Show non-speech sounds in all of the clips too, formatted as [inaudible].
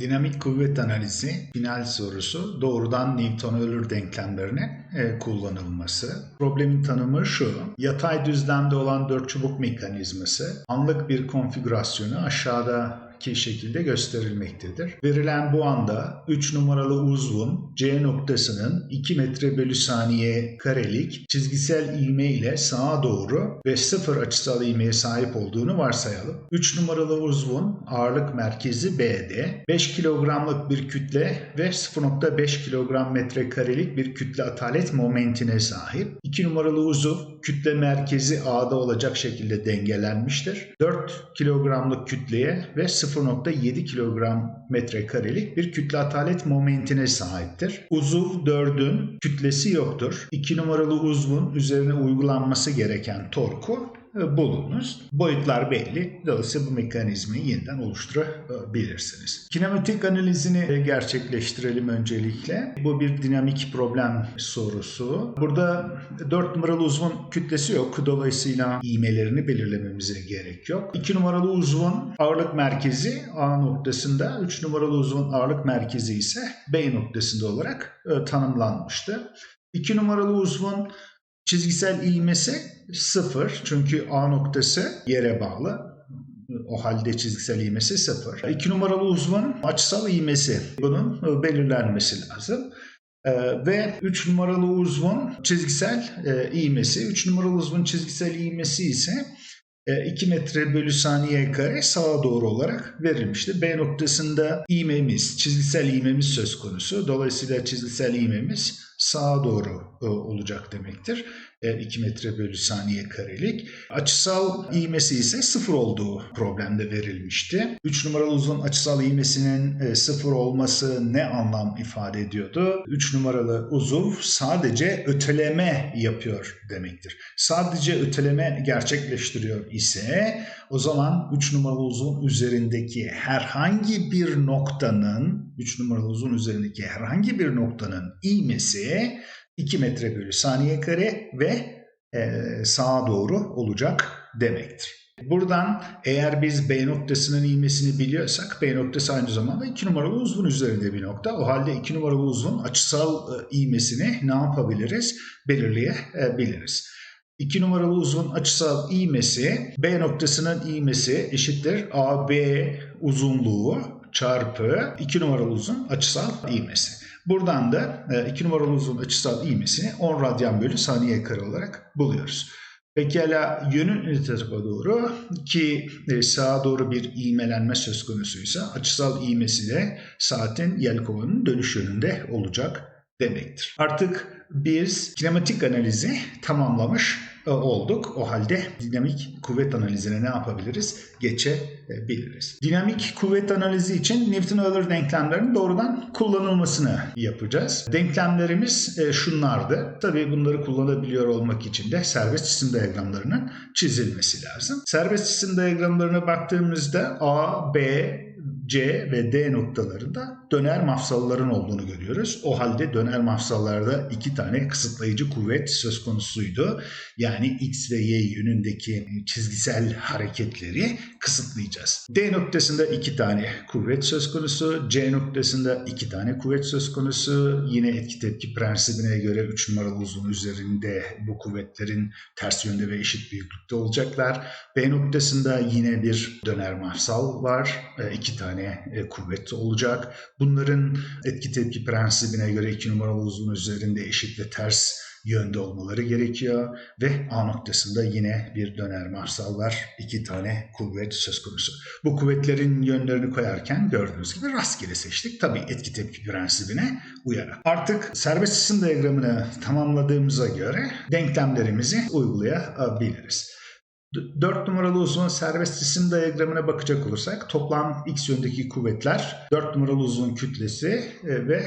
Dinamik kuvvet analizi final sorusu doğrudan Newton-Euler denklemlerine e, kullanılması. Problemin tanımı şu. Yatay düzlemde olan dört çubuk mekanizması anlık bir konfigürasyonu aşağıdaki şekilde gösterilmektedir. Verilen bu anda 3 numaralı uzvun C noktasının 2 metre bölü saniye karelik çizgisel ivme ile sağa doğru ve sıfır açısal ivmeye sahip olduğunu varsayalım. 3 numaralı uzvun ağırlık merkezi B'de 5 kilogramlık bir kütle ve 0.5 kilogram metrekarelik bir kütle atalet momentine sahip. 2 numaralı uzuv kütle merkezi A'da olacak şekilde dengelenmiştir. 4 kilogramlık kütleye ve 0.7 kilogram metrekarelik bir kütle atalet momentine sahiptir. Uzuv 4'ün kütlesi yoktur. 2 numaralı uzvun üzerine uygulanması gereken torku bulunuz. Boyutlar belli. Dolayısıyla bu mekanizmayı yeniden oluşturabilirsiniz. Kinematik analizini e, gerçekleştirelim öncelikle. Bu bir dinamik problem sorusu. Burada 4 numaralı uzvun kütlesi yok. Dolayısıyla iğmelerini belirlememize gerek yok. 2 numaralı uzvun ağırlık merkezi A noktasında, 3 numaralı uzvun ağırlık merkezi ise B noktasında olarak e, tanımlanmıştı. 2 numaralı uzvun Çizgisel ivmesi sıfır çünkü A noktası yere bağlı. O halde çizgisel ivmesi sıfır. İki numaralı uzvun açısal ivmesi bunun belirlenmesi lazım. Ee, ve 3 numaralı uzvun çizgisel e, ivmesi. 3 numaralı uzvun çizgisel ivmesi ise 2 metre bölü saniye kare sağa doğru olarak verilmişti. B noktasında ivmemiz, çizgisel ivmemiz söz konusu. Dolayısıyla çizgisel ivmemiz sağa doğru e, olacak demektir. 2 metre bölü saniye karelik. Açısal ivmesi ise sıfır olduğu problemde verilmişti. 3 numaralı uzun açısal ivmesinin sıfır olması ne anlam ifade ediyordu? 3 numaralı uzuv sadece öteleme yapıyor demektir. Sadece öteleme gerçekleştiriyor ise o zaman 3 numaralı uzun üzerindeki herhangi bir noktanın 3 numaralı uzun üzerindeki herhangi bir noktanın ivmesi 2 metre bölü saniye kare ve e, sağa doğru olacak demektir. Buradan eğer biz B noktasının ivmesini biliyorsak B noktası aynı zamanda 2 numaralı uzvun üzerinde bir nokta. O halde 2 numaralı uzvun açısal e, ivmesini ne yapabiliriz? Belirleyebiliriz. 2 numaralı uzvun açısal ivmesi B noktasının ivmesi eşittir AB uzunluğu çarpı 2 numaralı uzun açısal ivmesi. Buradan da 2 e, numaralı uzun açısal ivmesini 10 radyan bölü saniye kare olarak buluyoruz. Pekala yönün tarafa doğru ki e, sağa doğru bir ivmelenme söz konusuysa açısal ivmesi de saatin yelkovanın dönüş yönünde olacak demektir. Artık biz kinematik analizi tamamlamış olduk. O halde dinamik kuvvet analizine ne yapabiliriz? Geçebiliriz. Dinamik kuvvet analizi için Newton-Euler denklemlerinin doğrudan kullanılmasını yapacağız. Denklemlerimiz e, şunlardı. Tabii bunları kullanabiliyor olmak için de serbest cisim diyagramlarının çizilmesi lazım. Serbest cisim diyagramlarına baktığımızda A, B, C ve D noktalarında döner mafsalların olduğunu görüyoruz. O halde döner mafsallarda iki tane kısıtlayıcı kuvvet söz konusuydu. Yani X ve Y yönündeki çizgisel hareketleri kısıtlayacağız. D noktasında iki tane kuvvet söz konusu. C noktasında iki tane kuvvet söz konusu. Yine etki tepki prensibine göre 3 numaralı uzun üzerinde bu kuvvetlerin ters yönde ve eşit büyüklükte olacaklar. B noktasında yine bir döner mafsal var. E, iki tane e, kuvvet olacak. Bunların etki tepki prensibine göre 2 numaralı uzun üzerinde eşit ve ters yönde olmaları gerekiyor ve A noktasında yine bir döner marsal var. iki tane kuvvet söz konusu. Bu kuvvetlerin yönlerini koyarken gördüğünüz gibi rastgele seçtik. Tabii etki tepki prensibine uyarak. Artık serbest cisim diyagramını tamamladığımıza göre denklemlerimizi uygulayabiliriz. 4 numaralı uzun serbest cisim diyagramına bakacak olursak toplam x yöndeki kuvvetler 4 numaralı uzun kütlesi e, ve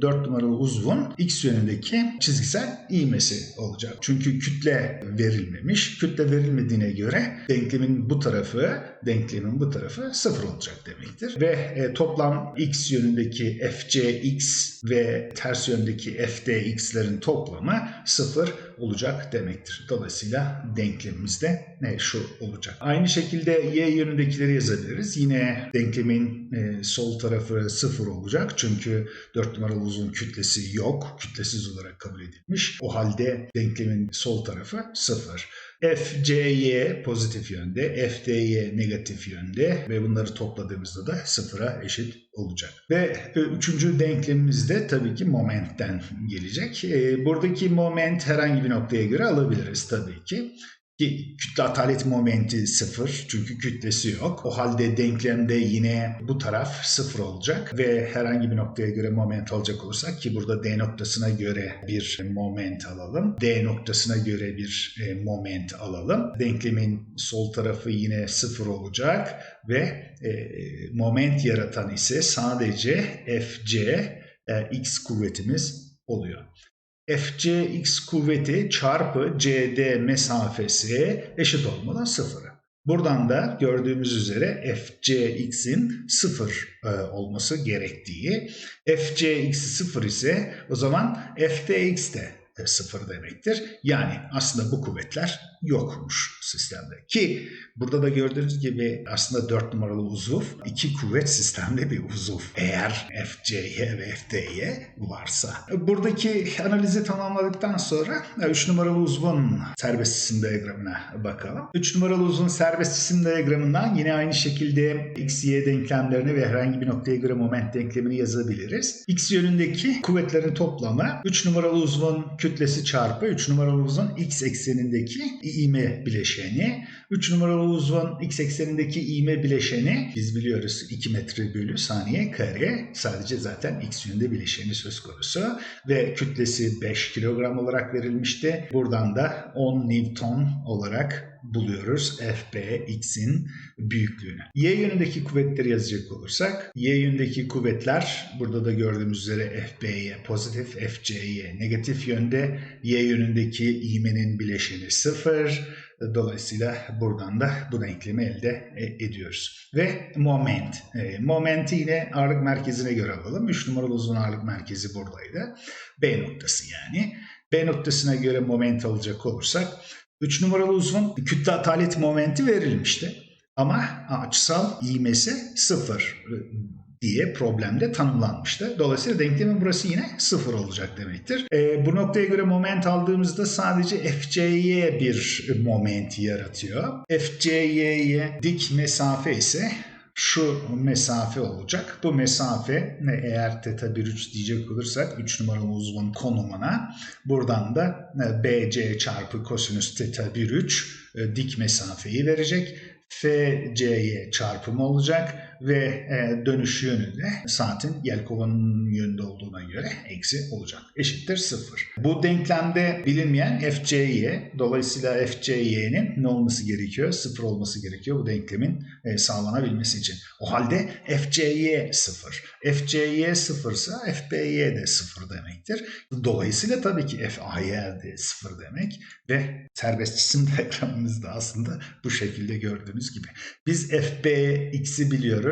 4 e, numaralı uzvun x yönündeki çizgisel ivmesi olacak. Çünkü kütle verilmemiş. Kütle verilmediğine göre denklemin bu tarafı denklemin bu tarafı sıfır olacak demektir. Ve e, toplam x yönündeki fcx ve ters yöndeki fdx'lerin toplamı sıfır olacak demektir. Dolayısıyla denklemimiz de ne şu olacak. Aynı şekilde y yönündekileri yazabiliriz. Yine denklemin e, sol tarafı sıfır olacak. Çünkü 4 numaralı uzun kütlesi yok. Kütlesiz olarak kabul edilmiş. O halde denklemin sol tarafı sıfır. FCY pozitif yönde, FDY negatif yönde ve bunları topladığımızda da sıfıra eşit olacak. Ve e, üçüncü denklemimiz de tabii ki momentten gelecek. E, buradaki moment herhangi bir noktaya göre alabiliriz tabii ki. Ki kütle atalet momenti sıfır çünkü kütlesi yok. O halde denklemde yine bu taraf sıfır olacak ve herhangi bir noktaya göre moment alacak olursak ki burada D noktasına göre bir moment alalım. D noktasına göre bir e, moment alalım. Denklemin sol tarafı yine sıfır olacak ve e, moment yaratan ise sadece Fc e, x kuvvetimiz oluyor. Fcx kuvveti çarpı CD mesafesi eşit olmalı sıfıra. Buradan da gördüğümüz üzere Fcx'in sıfır e, olması gerektiği. Fcx sıfır ise o zaman Ftx de sıfır demektir. Yani aslında bu kuvvetler yokmuş sistemde. Ki burada da gördüğünüz gibi aslında 4 numaralı uzuv iki kuvvet sistemli bir uzuv. Eğer FCY ve FDY varsa. Buradaki analizi tamamladıktan sonra 3 numaralı uzvun serbest cisim diyagramına bakalım. 3 numaralı uzvun serbest cisim diyagramından yine aynı şekilde x, y denklemlerini ve herhangi bir noktaya göre moment denklemini yazabiliriz. X yönündeki kuvvetlerin toplamı 3 numaralı uzvun kütlesi çarpı 3 numaralı uzvun x eksenindeki iğme bileşeni. 3 numaralı uzvun x eksenindeki iğme bileşeni biz biliyoruz 2 metre bölü saniye kare. Sadece zaten x yönünde bileşeni söz konusu ve kütlesi 5 kilogram olarak verilmişti. Buradan da 10 Newton olarak buluyoruz FB x'in büyüklüğünü. Y yönündeki kuvvetleri yazacak olursak Y yönündeki kuvvetler burada da gördüğümüz üzere FB'ye pozitif, FC'ye negatif yönde. Y yönündeki iğmenin bileşeni 0. Dolayısıyla buradan da bu denklemi elde e, ediyoruz. Ve moment. E, momenti yine ağırlık merkezine göre alalım. 3 numaralı uzun ağırlık merkezi buradaydı. B noktası yani. B noktasına göre moment alacak olursak 3 numaralı uzvun kütle atalet momenti verilmişti. Ama açısal iğmesi 0 diye problemde tanımlanmıştı. Dolayısıyla denklemin burası yine 0 olacak demektir. E, bu noktaya göre moment aldığımızda sadece FC'ye bir moment yaratıyor. FC'ye dik mesafe ise şu mesafe olacak. Bu mesafe ne eğer teta 1 3 diyecek olursak 3 numaralı uzvun konumuna buradan da BC çarpı kosinüs teta 1 3 e, dik mesafeyi verecek. FC'ye çarpım olacak ve e, dönüş yönü de saatin yelkovanın yönünde olduğuna göre eksi olacak. Eşittir 0. Bu denklemde bilinmeyen FC'ye dolayısıyla FC'nin ne olması gerekiyor? 0 olması gerekiyor bu denklemin e, sağlanabilmesi için. O halde 0. FC'ye 0 ise FB'ye de 0 demektir. Dolayısıyla tabii ki FA'ye de 0 demek ve serbest cisim [laughs] diyagramımızda aslında bu şekilde gördüğünüz gibi. Biz FBX'i biliyoruz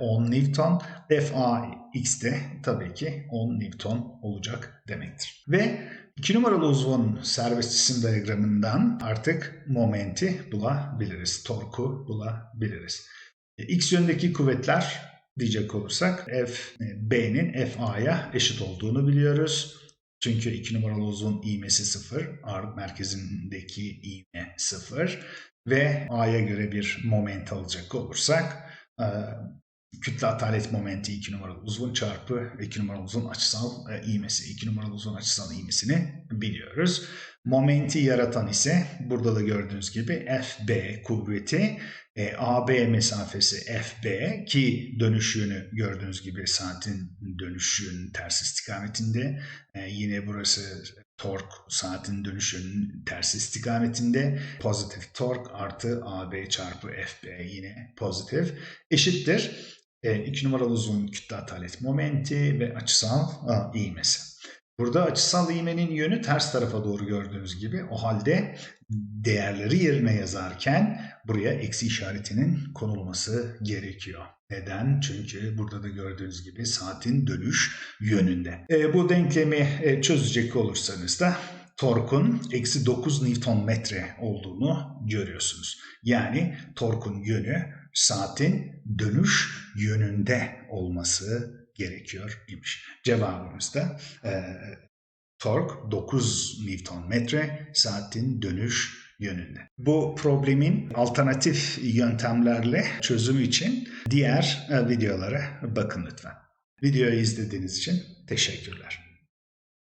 10 Newton, FAX de tabii ki 10 Newton olacak demektir. Ve 2 numaralı uzvun serbest cisim diyagramından artık momenti bulabiliriz, torku bulabiliriz. X yönündeki kuvvetler diyecek olursak F B'nin FA'ya eşit olduğunu biliyoruz. Çünkü 2 numaralı uzun iğmesi 0, ağırlık merkezindeki iğme 0 ve A'ya göre bir moment alacak olursak e, kütle atalet momenti 2 numaralı uzun çarpı 2 numaralı uzun açısal e, iğmesi 2 numaralı uzun açısal iğmesini biliyoruz. Momenti yaratan ise burada da gördüğünüz gibi FB kuvveti e, AB mesafesi FB ki dönüş yönü gördüğünüz gibi saatin dönüş yönü ters istikametinde. E, yine burası tork saatin dönüş yönünün ters istikametinde. Pozitif tork artı AB çarpı FB yine pozitif eşittir. 2 e, numaralı uzun kütle atalet momenti ve açısal a, iğmesi. Burada açısal iğmenin yönü ters tarafa doğru gördüğünüz gibi. O halde değerleri yerine yazarken buraya eksi işaretinin konulması gerekiyor. Neden? Çünkü burada da gördüğünüz gibi saatin dönüş yönünde. E, bu denklemi e, çözecek olursanız da torkun eksi 9 Newton metre olduğunu görüyorsunuz. Yani torkun yönü saatin dönüş yönünde olması gerekiyor imiş. Cevabımız da e, tork 9 Newton metre saatin dönüş yönünde. Bu problemin alternatif yöntemlerle çözümü için diğer e, videolara bakın lütfen. Videoyu izlediğiniz için teşekkürler.